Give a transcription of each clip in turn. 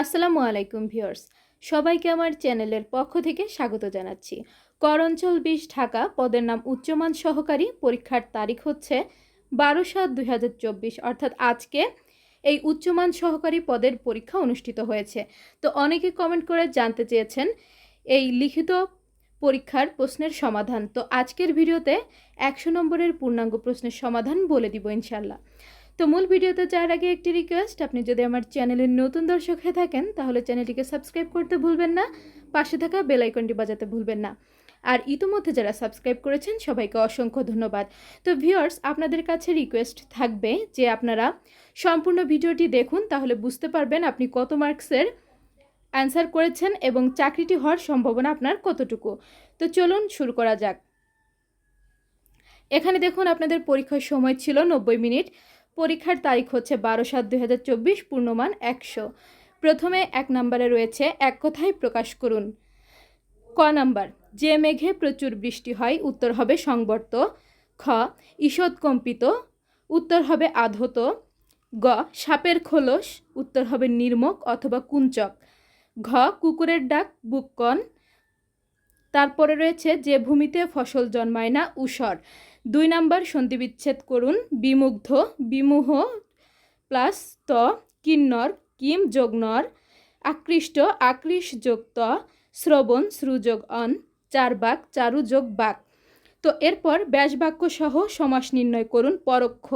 আসসালামু আলাইকুম ভিউয়ার্স। সবাইকে আমার চ্যানেলের পক্ষ থেকে স্বাগত জানাচ্ছি। করঞ্চল বিশ ঢাকা পদের নাম উচ্চমান সহকারী পরীক্ষার তারিখ হচ্ছে বারো সাত দুই অর্থাৎ আজকে এই উচ্চমান সহকারী পদের পরীক্ষা অনুষ্ঠিত হয়েছে। তো অনেকে কমেন্ট করে জানতে চেয়েছেন এই লিখিত পরীক্ষার প্রশ্নের সমাধান। তো আজকের ভিডিওতে একশো নম্বরের পূর্ণাঙ্গ প্রশ্নের সমাধান বলে দিব ইনশাল্লাহ তো মূল ভিডিওতে যাওয়ার আগে একটি রিকোয়েস্ট আপনি যদি আমার চ্যানেলের নতুন দর্শক হয়ে থাকেন, তাহলে চ্যানেলটিকে সাবস্ক্রাইব করতে ভুলবেন না, পাশে থাকা বেল আইকনটি বাজাতে ভুলবেন না। আর ইতিমধ্যে যারা সাবস্ক্রাইব করেছেন, সবাইকে অসংখ্য ধন্যবাদ। তো ভিউয়ার্স আপনাদের কাছে রিকোয়েস্ট থাকবে যে আপনারা সম্পূর্ণ ভিডিওটি দেখুন, তাহলে বুঝতে পারবেন আপনি কত মার্কসের অ্যান্সার করেছেন এবং চাকরিটি হওয়ার সম্ভাবনা আপনার কতটুকু। তো চলুন শুরু করা যাক। এখানে দেখুন, আপনাদের পরীক্ষার সময় ছিল নব্বই মিনিট। পরীক্ষার তারিখ হচ্ছে বারো সাত দুই হাজার চব্বিশ, পূর্ণমান একশো। প্রথমে এক নম্বরে রয়েছে, এক কথায় প্রকাশ করুন। ক নাম্বার, যে মেঘে প্রচুর বৃষ্টি হয়, উত্তর হবে সংবর্ত। খ, ঈষৎ কম্পিত, উত্তর হবে আধত। গ, সাপের খোলস, উত্তর হবে নির্মক অথবা কুঞ্চক। ঘ, কুকুরের ডাক বুককন তারপরে রয়েছে, যে ভূমিতে ফসল জন্মায় না, উষর। দুই নাম্বার সন্ধি বিচ্ছেদ করুন। বিমুগ্ধ, বিমুহ, প্লাস ত, কিন্নর, কিম যোগ নর আকৃষ্ট আকৃষ যোগ ত শ্রবণ, শ্রুযোগ, অন। চার বাক, চারু যোগ, বাক। তো এরপর ব্যাসবাক্য সহ সমাস নির্ণয় করুন। পরোক্ষ,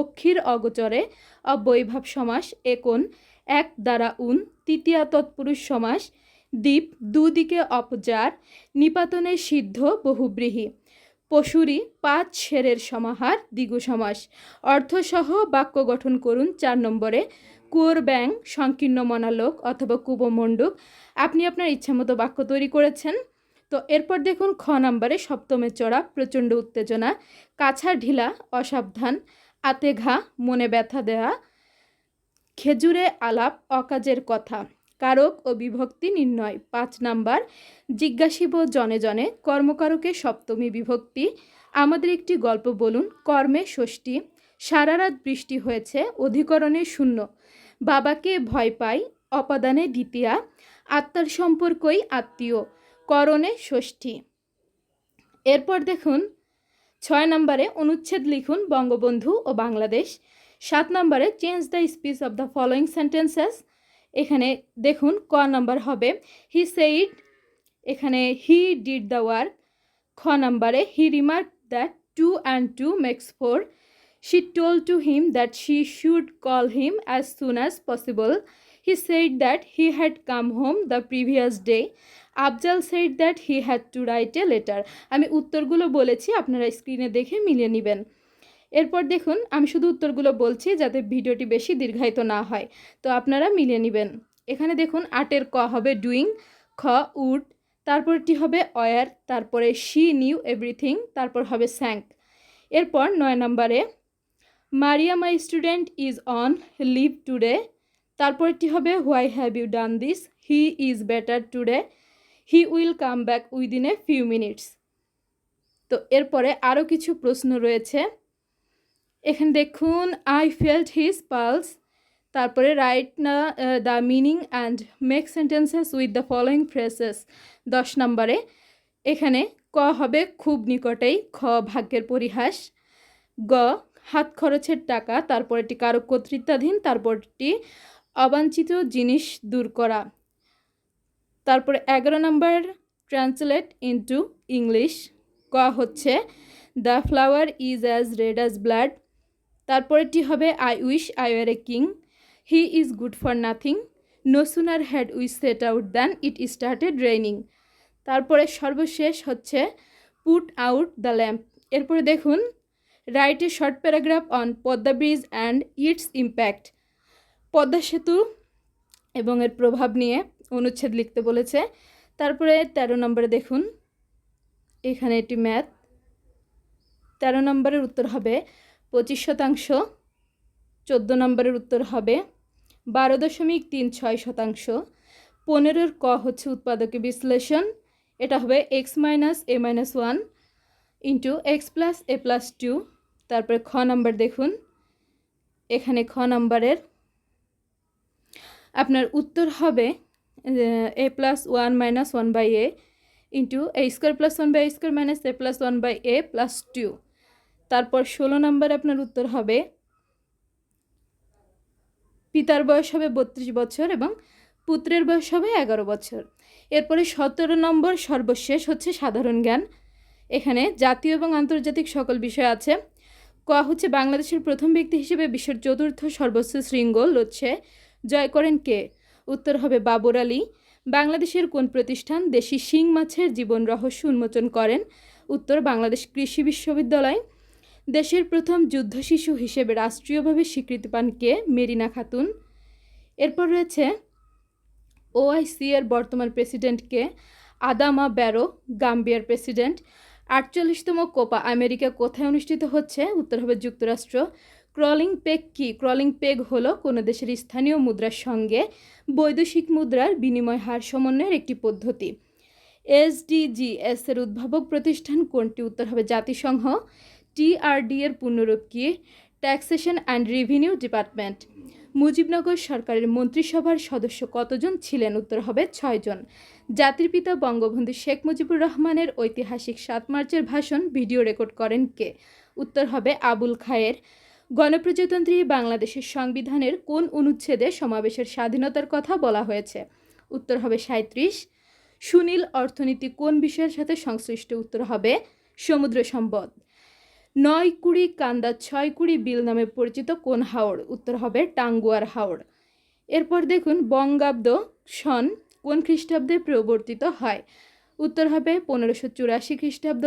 অক্ষীর অগোচরে অবৈভাব সমাস একন এক দ্বারা উন, তৃতীয়া তৎপুরুষ সমাস। দ্বীপ, দুদিকে অপজার। নিপাতনে সিদ্ধ, বহুব্রীহি। পশুরি পাঁচ শেরের সমাহার, দ্বিগু সমাস। অর্থসহ বাক্য গঠন করুন চার নম্বরে। কুয়োর ব্যাং সংকীর্ণ মনালোক অথবা কুবমণ্ডুক আপনি আপনার ইচ্ছামতো বাক্য তৈরি করেছেন। তো এরপর দেখুন খ নম্বরে সপ্তমে চড়া, প্রচণ্ড উত্তেজনা কাছা ঢিলা, অসাবধান আতে ঘা মনে ব্যথা দেয়া, খেজুরে আলাপ, অকাজের কথা। কারক ও বিভক্তি নির্ণয়। পাঁচ নাম্বার, জিজ্ঞাসিব জনে জনে, কর্মকারকে সপ্তমী বিভক্তি। আমাদের একটি গল্প বলুন, কর্মে ষষ্ঠী, সারা রাত বৃষ্টি হয়েছে, অধিকরণে শূন্য। বাবাকে ভয় পাই, অপাদানে দ্বিতীয়া, আত্মার সম্পর্কই আত্মীয়, করণে ষষ্ঠী। এরপর দেখুন, ছয় নম্বরে অনুচ্ছেদ লিখুন বঙ্গবন্ধু ও বাংলাদেশ। সাত নম্বরে change the speech of the following sentences এখানে দেখুন ক নাম্বার হবে। হি সেইড এখানে হি ডিড দ্য ওয়ার্ক খ নাম্বারে he remark that two and two makes four she told to him that she should call him as soon as possible he said that he had come home the previous day Afzal said that he had to write a letter আমি উত্তরগুলো বলেছি, আপনারা স্ক্রিনে দেখে মিলিয়ে নেবেন। এরপর দেখুন, আমি শুধু উত্তরগুলো বলছি যাতে ভিডিওটি বেশি দীর্ঘায়িত না হয়। তো আপনারা মিলিয়ে নেবেন। এখানে দেখুন, আটের ক হবে ডুইং খ উড তারপরটি হবে অয়ার তারপরে শি নিউ এভরিথিং তারপর হবে স্যাঙ্ক এরপর নয় নম্বরে, Maria my student is on leave today তারপরটি হবে why have you done this he is better today he will come back within a few minutes তো এরপরে আরও কিছু প্রশ্ন রয়েছে। এখানে দেখুন আই ফেল্ট হিজ পালস তারপরে রাইট না the meaning and make sentences with the following phrases দশ নম্বরে, এখানে ক হবে খুব নিকটেই, খ ভাগ্যের পরিহাস গ, হাত খরচের টাকা তারপরটি কারও কর্তৃত্বাধীন তারপরটি অবাঞ্ছিত জিনিস দূর করা তারপরে এগারো নম্বর ট্রান্সলেট ইন্টু ইংলিশ ক হচ্ছে the flower is as red as blood তারপরেরটি হবে I wish I were a king he is good for nothing no sooner had we set out than it started raining তারপরে সর্বশেষ হচ্ছে put out the lamp এরপরে দেখুন write a short paragraph on Padma bridge and its impact Padma সেতু এবং এর প্রভাব নিয়ে অনুচ্ছেদ লিখতে বলেছে। তারপরে তেরো নম্বরে দেখুন, এখানে এটি ম্যাথ তেরো নম্বরের উত্তর হবে পঁচিশ শতাংশ, চোদ্দ নম্বরের উত্তর হবে বারো দশমিক তিন ছয় শতাংশ। পনেরোর ক হচ্ছে উৎপাদকে বিশ্লেষণ, এটা হবে x minus a minus one into x plus a plus two. তারপরে খ নাম্বার দেখুন, এখানে খ নাম্বারের। আপনার উত্তর হবে, a plus one minus one by a into a square plus one by square minus a plus one by a plus two. তারপর ষোলো নম্বর আপনার উত্তর হবে, পিতার বয়স হবে বত্রিশ বছর এবং পুত্রের বয়স হবে এগারো বছর। এরপরে সতেরো নম্বর সর্বশেষ হচ্ছে সাধারণ জ্ঞান। এখানে জাতীয় এবং আন্তর্জাতিক সকল বিষয় আছে। ক হচ্ছে বাংলাদেশের প্রথম ব্যক্তি হিসেবে বিশ্বের চতুর্থ সর্বোচ্চ শৃঙ্গ লচ্ছে জয় করেন কে? উত্তর হবে বাবর আলী। বাংলাদেশের কোন প্রতিষ্ঠান দেশি শিং মাছের জীবন রহস্য উন্মোচন করেন? উত্তর বাংলাদেশ কৃষি বিশ্ববিদ্যালয়। দেশের প্রথম যুদ্ধ শিশু হিসেবে রাষ্ট্রীয়ভাবে স্বীকৃতি পান কে? মেরিনা খাতুন। এরপর রয়েছে ওআইসি এর বর্তমান প্রেসিডেন্টকে আদামা ব্যারো, গাম্বিয়ার প্রেসিডেন্ট। আটচল্লিশতম কোপা আমেরিকা কোথায় অনুষ্ঠিত হচ্ছে? উত্তর হবে যুক্তরাষ্ট্র। ক্রলিং পেগ কি? ক্রলিং পেগ হলো কোনো দেশের স্থানীয় মুদ্রার সঙ্গে বৈদেশিক মুদ্রার বিনিময় হার সমন্বয়ের একটি পদ্ধতি। এসডিজিএস এর উদ্ভাবক প্রতিষ্ঠান কোনটি? উত্তর হবে জাতিসংঘ। টিআরডি এর পূর্ণরূপ taxation and revenue department Mujibnagar সরকারের মন্ত্রিসভার সদস্য কতজন ছিলেন? উত্তর হবে ছয়জন জাতির পিতা বঙ্গবন্ধু শেখ মুজিবুর রহমানের ঐতিহাসিক সাত মার্চের ভাষণ ভিডিও রেকর্ড করেন কে? উত্তর হবে আবুল খায়ের। গণপ্রজাতন্ত্রী বাংলাদেশের সংবিধানের কোন অনুচ্ছেদে সমাবেশের স্বাধীনতার কথা বলা হয়েছে? উত্তর হবে সাঁত্রিশ সুনীল অর্থনীতি কোন বিষয়ের সাথে সংশ্লিষ্ট? উত্তর হবে সমুদ্র সম্পদ। নয় কুড়ি কান্দা ছয় কুড়ি বিল নামে পরিচিত কোন হাওড়? উত্তর হবে টাঙ্গুয়ার হাওড়। এরপর দেখুন, বঙ্গাব্দ সন কোন খ্রিস্টাব্দে প্রবর্তিত হয়? উত্তর হবে পনেরোশো চুরাশি খ্রিস্টাব্দ।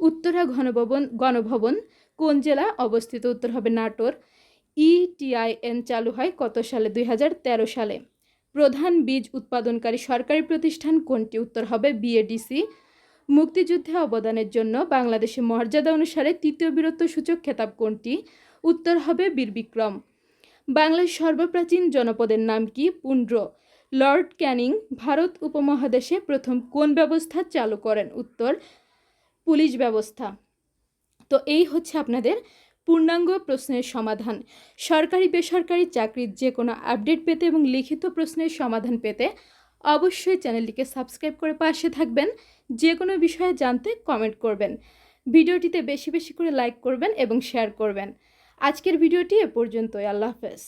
উত্তরা ঘনভবন গণভবন কোন জেলা অবস্থিত? উত্তর হবে নাটোর। ইটিআইএন চালু হয় কত সালে? দুই হাজার তেরো সালে। প্রধান বীজ উৎপাদনকারী সরকারি প্রতিষ্ঠান কোনটি? উত্তর হবে বিএডিসি মুক্তিযুদ্ধে অবদানের জন্য বাংলাদেশে মর্যাদা অনুসারে তৃতীয় বীরত্ব সূচক খেতাব কোনটি? উত্তর হবে বীর বিক্রম বাংলার সর্বপ্রাচীন জনপদের নাম কি? পুন্ড্র। লর্ড ক্যানিং ভারত উপমহাদেশে প্রথম কোন ব্যবস্থা চালু করেন? উত্তর, পুলিশ ব্যবস্থা। তো এই হচ্ছে আপনাদের পূর্ণাঙ্গ প্রশ্নের সমাধান। সরকারি বেসরকারি চাকরির যে কোনো আপডেট পেতে এবং লিখিত প্রশ্নের সমাধান পেতে অবশ্যই চ্যানেলটিকে সাবস্ক্রাইব করে পাশে থাকবেন যে কোনো বিষয়ে জানতে কমেন্ট করবেন। ভিডিওটিতে বেশি বেশি করে লাইক করবেন এবং শেয়ার করবেন। আজকের ভিডিওটি এ পর্যন্তই, আল্লাহ হাফেজ।